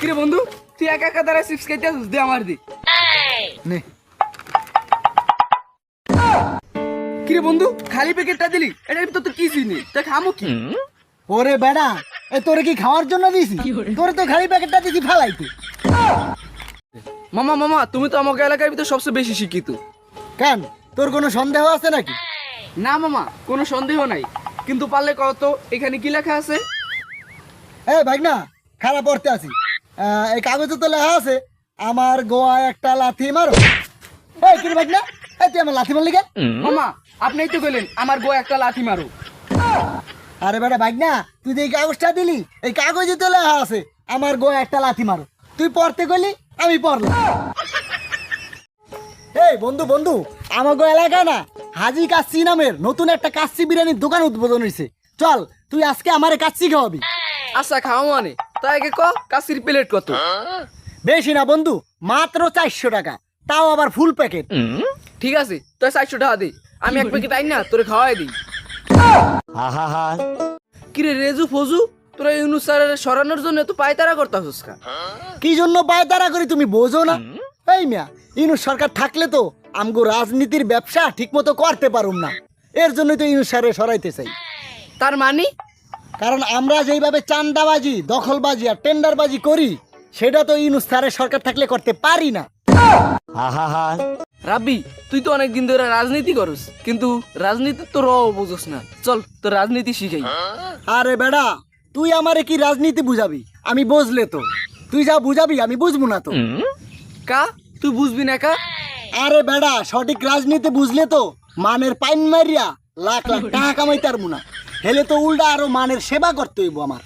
কিরে বন্ধু তুই একা একা দ্বারা চিপস খাইতে আসিস? দে আমার দি। নে। কিরে বন্ধু খালি প্যাকেটটা দিলি ভিতর তো কিছুই নেই তা খামো কি? ওরে বেড়া এ তোরে কি খাওয়ার জন্য দিছি তোরে তো খালি প্যাকেটটা দিছি ফালাইতে। মামা মামা তুমি তো আমাকে এলাকার ভিতর সবচেয়ে বেশি শিক্ষিত। কেন? তোর কোনো সন্দেহ আছে নাকি? না মামা কোনো সন্দেহ নাই। কিন্তু পারলে কত এখানে কি লেখা আছে? এই ভাই না খারাপ পড়তে আছি। এই কাগজে তো লেখা আছে আমার গোয়া একটা লাথি মারো। এই কি ভাই না এই তুই আমার লাথি মারলি কেন? মামা আপনিই তো গেলেন আমার গো একটা লাথি মারো। আরে বেটা ভাই না তুই যে এই কাগজটা দিলি এই কাগজে তো লেখা আছে আমার গোয়া একটা লাথি মারো। তুই পড়তে গেলি আমি পড়লাম। এই বন্ধু বন্ধু আমাগো এলাকায় না হাজি কাচ্চি নামের নতুন একটা কাচ্চি বিরিয়ানির দোকান উদ্বোধন হয়েছে চল তুই আজকে আমারে কাচ্চি খাওয়াবি। আচ্ছা খাওয়া মানে? তাই আগে ক? কাশির প্লেট কত? বেশি না বন্ধু মাত্র চারশো টাকা। তাও আবার ফুল প্যাকেট ঠিক আছে তুই চারশো টাকা দে। আমি এক প্যাকেট আই না তোরে খাওয়াই দিই। কিরে রেজু ফজু তোরা ইউনুস স্যারের সরানোর জন্য তো পায়তারা করতাছিস কা কি জন্য পায়তারা করি তুমি বোঝো না? এই মিয়া ইনুস সরকার থাকলে তো আমগো রাজনীতির ব্যবসা ঠিক মতো করতে পারুম না। এর জন্যই তো ইনুস সারে সরাইতে চাই। তার মানে? কারণ আমরা যেইভাবে চান্দাবাজি দখলবাজি আর টেন্ডারবাজি করি সেটা তো ইনুস সারের সরকার থাকলে করতে পারি না। রাব্বি তুই তো অনেক দিন ধরে রাজনীতি করস কিন্তু রাজনীতি তো র বুঝোস না। চল তো রাজনীতি শিখাই। আরে বেড়া তুই আমারে কি রাজনীতি বুঝাবি? আমি বুঝলে তো। তুই যা বুঝাবি আমি বুঝব না তো। কা? তুই বুঝবি না কা? আরে বেড়া সঠিক রাজনীতি বুঝলে তো মানের পাইন মারিয়া লাখ লাখ টাকা কামাইতার মুনা হেলে তো উল্টা আরও মানের সেবা করতে হইব আমার।